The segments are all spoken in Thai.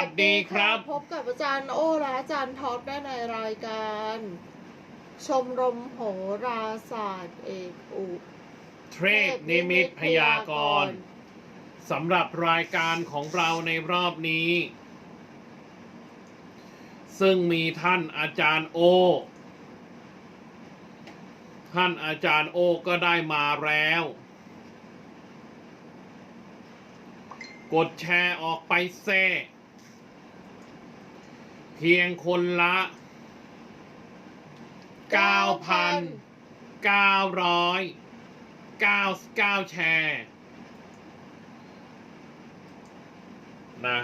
วัสดีครับ พบกับอาจารย์โอและอาจารย์ท็อปได้ในรายการ ชมรมโหราศาสตร์เอกอุเทรดนิมิตพยากรณ์สำหรับรายการของเราในรอบนี้ ซึ่งมีท่านอาจารย์โอ ท่านอาจารย์โอก็ได้มาแล้วกดแชร์ออกไปแซ่เพียงคนละ 9,900 99 แชร์ นะ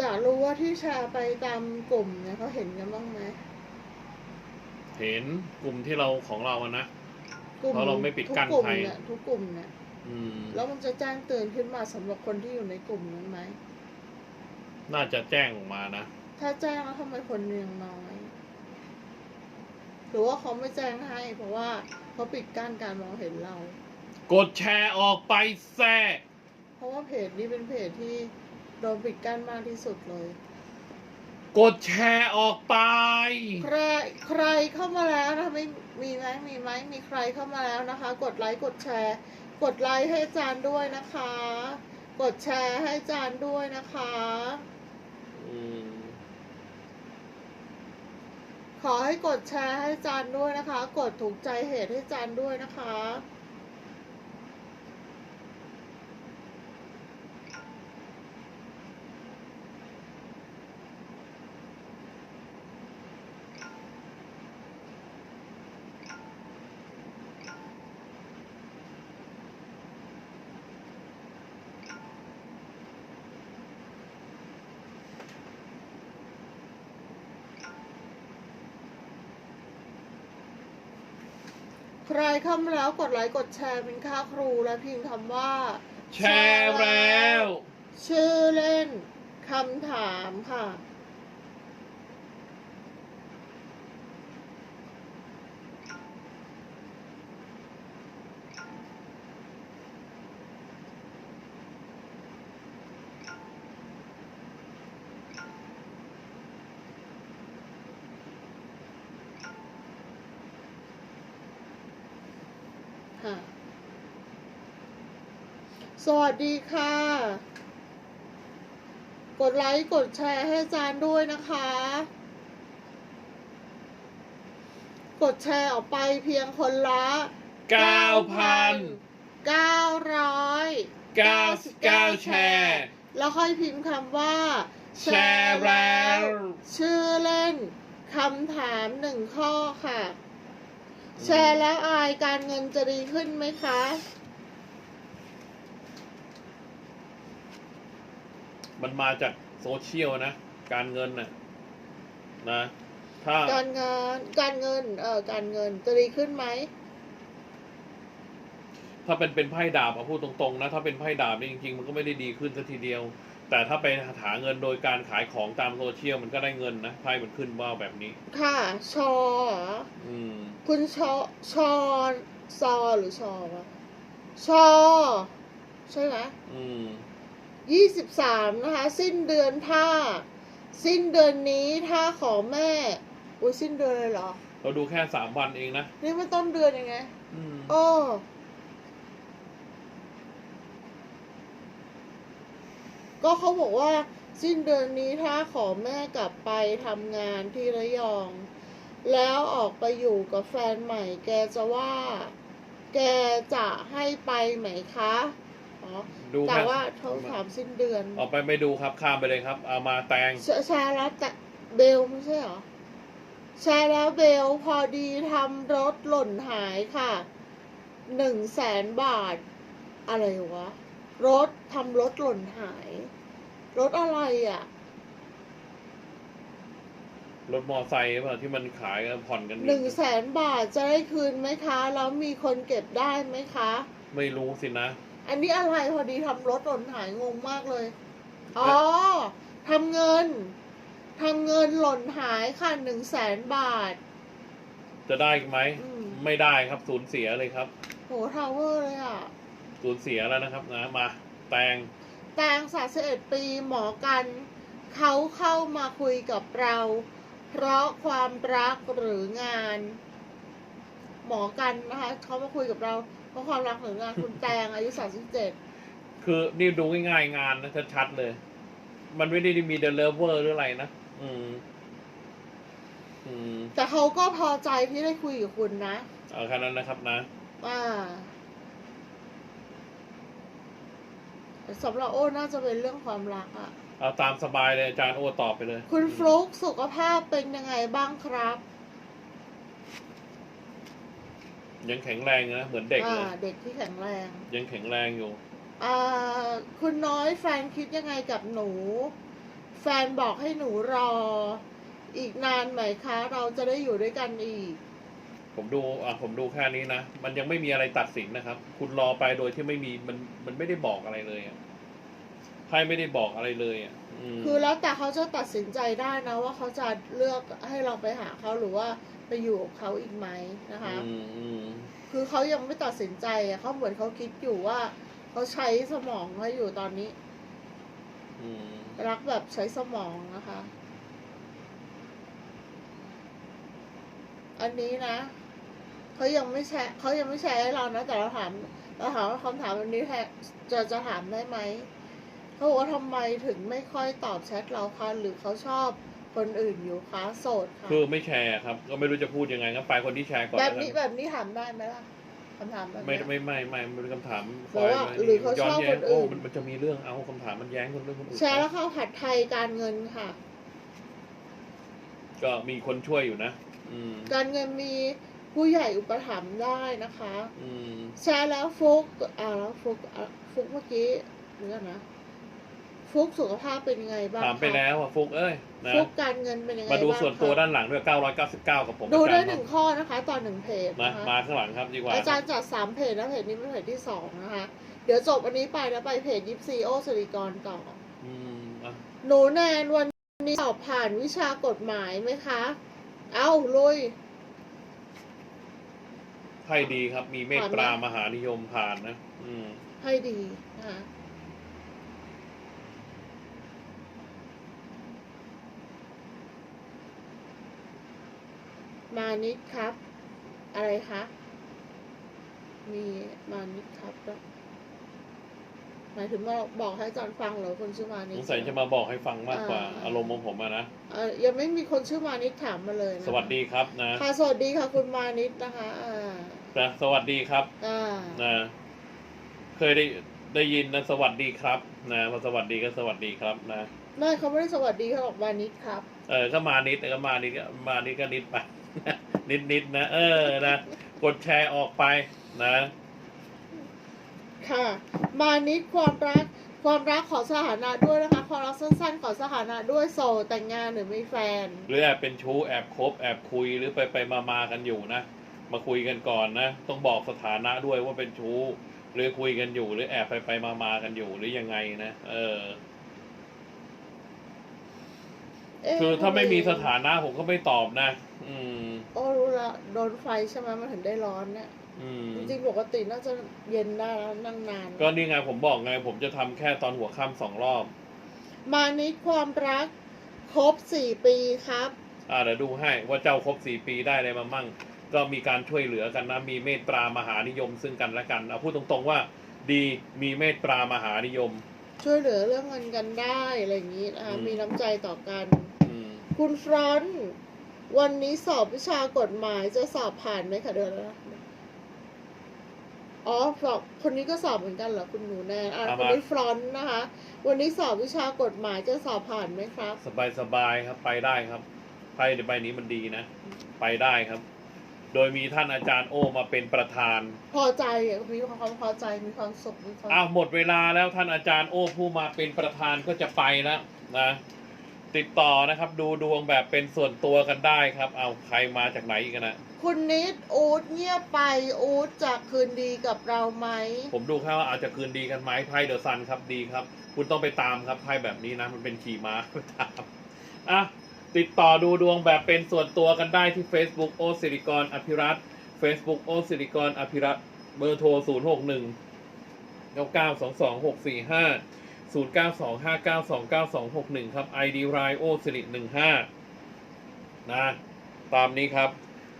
อยากรู้ว่าที่แชร์ไปตามกลุ่มเนี่ยเขาเห็นกันบ้างไหมเห็นกลุ่มที่เราของเราอะนะ กลุ่มเพราะเราไม่ปิดกั้นทุกกลุ่มใคร เนี่ยทุกกลุ่มเนี่ยอืม แล้วมันจะแจ้งเตือนขึ้นมาสำหรับคนที่อยู่ในกลุ่มนั้นไหม น่าจะแจ้งออกมานะ ถ้าแจ้งแล้วทำไมคนยังน้อย หรือว่าเขาไม่แจ้งให้ เพราะว่าเขาปิดกั้นการมองเห็นเรา กดแชร์ออกไปแซ่เพราะว่าเพจนี้เป็นเพจที่ โดนปิดกั้นมากที่สุดเลย กดแชร์ออกไป ใครใครเข้ามาแล้วนะคะไม่มีไหมมีไหมมีใครเข้ามาแล้วนะคะ กดไลค์กดแชร์ กดไลค์ให้อาจารย์ด้วยนะคะ กดแชร์ให้อาจารย์ด้วยนะคะ อืมขอให้กดแชร์ให้อาจารย์ด้วยนะคะ กดถูกใจเหตุให้อาจารย์ด้วยนะคะ ใครเข้ามาแล้วกดไลค์กดแชร์เป็นค่าครูและพิมพ์คำว่า แชร์แล้ว ชื่อเล่นคำถามค่ะ ค่ะ สวัสดีค่ะ กดไลค์ กดแชร์ให้อาจารย์ด้วยนะคะ กดแชร์ออกไปเพียงคนละ9,000 900 99แชร์ แล้วค่อยพิมพ์คำว่า แชร์แล้ว ชื่อเล่นคำถามหนึ่งข้อค่ะ แชร์แล้วอายการเงินจะดีขึ้นไหมคะ มันมาจากโซเชียลนะ การเงินน่ะนะ ถ้าการงานการเงิน เออการเงินจะดีขึ้นไหม ถ้าเป็นเป็นไพ่ดาบเอาพูดตรงๆนะ ถ้าเป็นไพ่ดาบนี่จริงๆ มันก็ไม่ได้ดีขึ้นสัทีเดียว แต่ถ้าไปหาเงินโดยการขายของตามโซเชียลมันก็ได้เงินนะไพ่มันขึ้นว่าแบบนี้ ค่ะ ชอเหรออืม คุณชอชอซอหรือชอวะชอ ใช่ไหมอืม ยี่สิบสามนะคะ สิ้นเดือนถ้า สิ้นเดือนนี้ถ้าขอแม่อุ้ยสิ้นเดือนเลยเหรอ เราดูแค่สามวันเองนะ นี่มันต้นเดือนยังไงอืม โอ้ ก็เขาบอกว่าสิ้นเดือนนี้ถ้าขอแม่กลับไปทำงานที่ระยอง แล้วออกไปอยู่กับแฟนใหม่ แกจะว่า แกจะให้ไปไหมคะอ๋อดูแต่ครับว่าเขาถามสิ้นเดือนออกไปไม่ดูครับข้ามไปเลยครับ เอามาแตงแชแชร์แล้วแต่เบลไม่ใช่เหรอแชร์แล้วเบลพอดีทำรถหล่นหายค่ะหนึ่งแสนบาท อะไรวะ รถทำรถหล่นหาย รถอะไรอะ รถมอไซค์ป่ะที่มันขายกันผ่อนกันอยู่หนึ่งแสนบาทจะได้คืนไหมคะ แล้วมีคนเก็บได้ไหมคะ ไม่รู้สินะ อันนี้อะไรพอดีทำรถหล่นหายงงมากเลย อ๋อทำเงินทำเงินหล่นหายค่ะหนึ่งแสนบาท จะได้ไหม อืม ไม่ได้ครับสูญเสียเลยครับ โหทาวเวอร์เลยอะ สูญเสียแล้วนะครับนะมาแตงแตงสาสิเอ็ดปีหมอกัน เขาเข้ามาคุยกับเรา เพราะความรักหรืองาน หมอกันนะคะเขามาคุยกับเรา เพราะความรักหรืองานคุณแตงอายุสามสิบเจ็ดคือนี่ดูง่ายๆงานนะชัดๆเลย มันไม่ได้มีเดลเวอร์หรืออะไรนะอืมอืมแต่เขาก็พอใจที่ได้คุยกับคุณนะ เอาแค่นั้นนะครับนะ อ่า สำหรับโอ้น่าจะเป็นเรื่องความรักอะ เอาตามสบายเลยอาจารย์โอ้ตอบไปเลยคุณฟลุกสุขภาพเป็นยังไงบ้างครับ ยังแข็งแรงนะเหมือนเด็กเลยอ่าเด็กที่แข็งแรง ยังแข็งแรงอยู่อ่า คุณน้อยแฟนคิดยังไงกับหนู แฟนบอกให้หนูรอ อีกนานไหมคะ เราจะได้อยู่ด้วยกันอีก ผมดูอะผมดูแค่นี้นะ มันยังไม่มีอะไรตัดสินนะครับ คุณรอไปโดยที่ไม่มีมันมันไม่ได้บอกอะไรเลยอะไพ่ไม่ได้บอกอะไรเลยอะอืมคือแล้วแต่เขาจะตัดสินใจได้นะ ว่าเขาจะเลือกให้เราไปหาเขาหรือว่าไปอยู่กับเขาอีกไหมนะคะ อืมอืมคือเขายังไม่ตัดสินใจอะเขาเหมือนเขาคิดอยู่ว่าเขาใช้สมองเขาอยู่ตอนนี้ อืมรักแบบใช้สมองนะคะ อันนี้นะ เขายังไม่แชร์เขายังไม่แชร์ให้เรานะ แต่เราถามเราถามว่าคำถามวันนี้แทจะจะถามได้ไหมเขาบอกว่าทำไมถึงไม่ค่อยตอบแชทเราคะหรือเขาชอบคนอื่นอยู่คะโสดค่ะคือไม่แชร์ครับ ก็ไม่รู้จะพูดยังไงครับไปคนที่แชร์ก่อนแบแล้บวกันี้นแบบนี้ถามได้ไหมล่ะคำถามแบบไม่เนี้ย ไม่ไม่ไม่ไม่เป็นคำถามบอกว่าไว้หรือเขาชอบย้นแย้งคนอื่น โอ้มันมันจะมีเรื่องเอาคำถามมันแย้งคนเรื่องคนอื่นแชร์แล้วเข้าผัดไทยการเงินค่ะ ก็มีคนช่วยอยู่นะ อืม การเงินมี ผู้ใหญ่อุปถัมภ์ได้นะคะอืมแชร์แล้วฟุกอ่าแล้วฟุกอะฟุกเมื่อกี้เรื่องนะฟุกสุขภาพเป็นยังไงบ้างถามไปคะแล้วอะฟุกเอ้ยนะฟุกการเงินเป็นยังไงมาดูบ้างส่วนตัวคะด้านหลังด้วย 999 กับผมดูอาจาได้รย์หนึ่งข้อนะคะ ตอนหนึ่งเพจนะนะคะมาข้างหลังครับดีกว่าอาจารย์จัดสามเพจแล้วเพจนี้เป็นเพจที่สองนะคะ เดี๋ยวจบอันนี้ไปแล้วไปเพจยิปซีโอสิริกรต่ออืมอะหนูแนนวันนี้สอบผ่านวิชากฎหมายไหมคะ เอ้าลุยไพ่ดีครับ มีเมตตามหานิยมผ่านนะ อืมให้ดีนะคะมานิดครับ อะไรคะมีมานิดครับแล้วหมายถึงว่าบอกให้อาจารย์ฟังเหรอคนชื่อมานิสดงสัยจะมาบอกให้ฟังมากกว่าอ่าอารมณ์ของผมอะนะเอ่อยังไม่มีคนชื่อมานิดถามมาเลยนะสวัสดีครับนะค่ะสวัสดีค่ะคุณมานิดนะคะอ่า นะสวัสดีครับอ่านะเคยได้ได้ยินนะสวัสดีครับนะพอสวัสดีก็สวัสดีครับนะไม่เขาไม่ได้สวัสดีเขาบอกมานิดครับ เออก็มานิดก็มานิดก็มานิดก็นิดไป นิดนิดนะเออนะกดแชร์ออกไปนะ ค่ะ มานิดความรักความรักขอสถานะด้วยนะคะความรักสั้นๆขอสถานะด้วยโสดแต่งงานหรือมีแฟน หรือแอบเป็นชู้แอบคบแอบคุยหรือไปไปมามากันอยู่นะ มาคุยกันก่อนนะ ต้องบอกสถานะด้วยว่าเป็นชู้ หรือคุยกันอยู่ หรือแอบไปไปมามากันอยู่หรือยังไงนะ เออเอ๊ะคือถ้าไม่มีสถาทำนะผมก็ไม่ตอบนะ อืม โอ้รู้ละโดนไฟใช่ไหมมันถึงได้ร้อนเนี่ยอืม จริงๆปกติน่าจะเย็นได้แล้วนั่งนานก็นี่ไงผมบอกไง ผมจะทำแค่ตอนหัวค่ำสองรอบ มานิดความรัก ครบสี่ปีครับ อ่าเดี๋ยวดูให้ว่าเจ้าครบสี่ปีได้อะไรมามั่ง ก็มีการช่วยเหลือกันนะ มีเมตตามหานิยมซึ่งกันและกันเอาพูดตรงๆว่า ดีมีเมตตามหานิยม ช่วยเหลือเรื่องเงินกันได้อะไรอย่างนี้นะคะอืมมีน้ำใจต่อกันอืมคุณฟรอนต์วันนี้สอบวิชากฎหมายจะสอบผ่านไหมคะเดือนแล้วนะอ๋อสอบคนนี้ก็สอบเหมือนกันเหรอคุณหนูแนนอะคนนี้ฟรอนต์นะคะ วันนี้สอบวิชากฎหมายจะสอบผ่านไหมครับ สบายสบายๆครับ ไปได้ครับไพ่ในใบนี้มันดีนะ ไปได้ครับ โดยมีท่านอาจารย์โอมาเป็นประธาน พอใจอะมีความพอใจมีความสุขมีความอ้าวหมดเวลาแล้วท่านอาจารย์โอผู้มาเป็นประธานก็จะไปแล้วนะ ติดต่อนะครับ ดูดวงแบบเป็นส่วนตัวกันได้ครับ เอาใครมาจากไหนอีกันนะคุณนิดอูดเงียบไปอูดจะคืนดีกับเราไหมผมดูแค่ว่าอาจจะคืนดีกันไหมไพ่เดอะซันครับดีครับ คุณต้องไปตามครับไพ่แบบนี้นะมันเป็นขี่ม้าไปตามอะ ติดต่อดูดวงแบบเป็นส่วนตัวกันได้ที่ Facebook โอสิริกรอภิรัต Facebook โอสิริกรอภิรัตเบอร์โทร 0 6 1 9 9 2 2 6 4 5 0 9 2 5 9 2 9 2 6 1 ครับ ID r i o สิริ15 นะ ตามนี้ครับ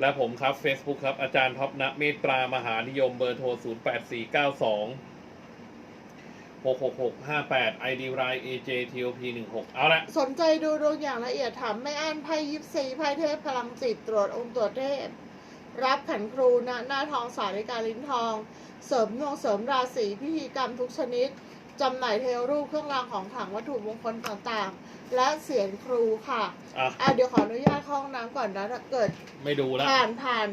และผมครับ Facebook ครับ อาจารย์ท็อปณเมตรามหานิยมเบอร์โทร 0 8 4 9 2 6 6 6 5 8 ID r i AJ TOP 1 6เอาละสนใจดูดวงอย่างละเอียดถามไม่อั้นไพ่ยิปซีไพ่เทพพลังจิตตรวจองค์ตรวจเทพ รับขันครูณหน้าทองสาริกาลิ้นทอง เสริมดวงเสริมราศีพิธีกรรมทุกชนิดจำหน่ายเทวรูปเครื่องรางของขลังวัตถุมงคลต่างๆ และเสียงครูค่ะอะ อะเดี๋ยวขออนุญาตเข้าห้องน้ำก่อนนะถ้าเกิดไม่ดูแล้ว ผ่านผ่าน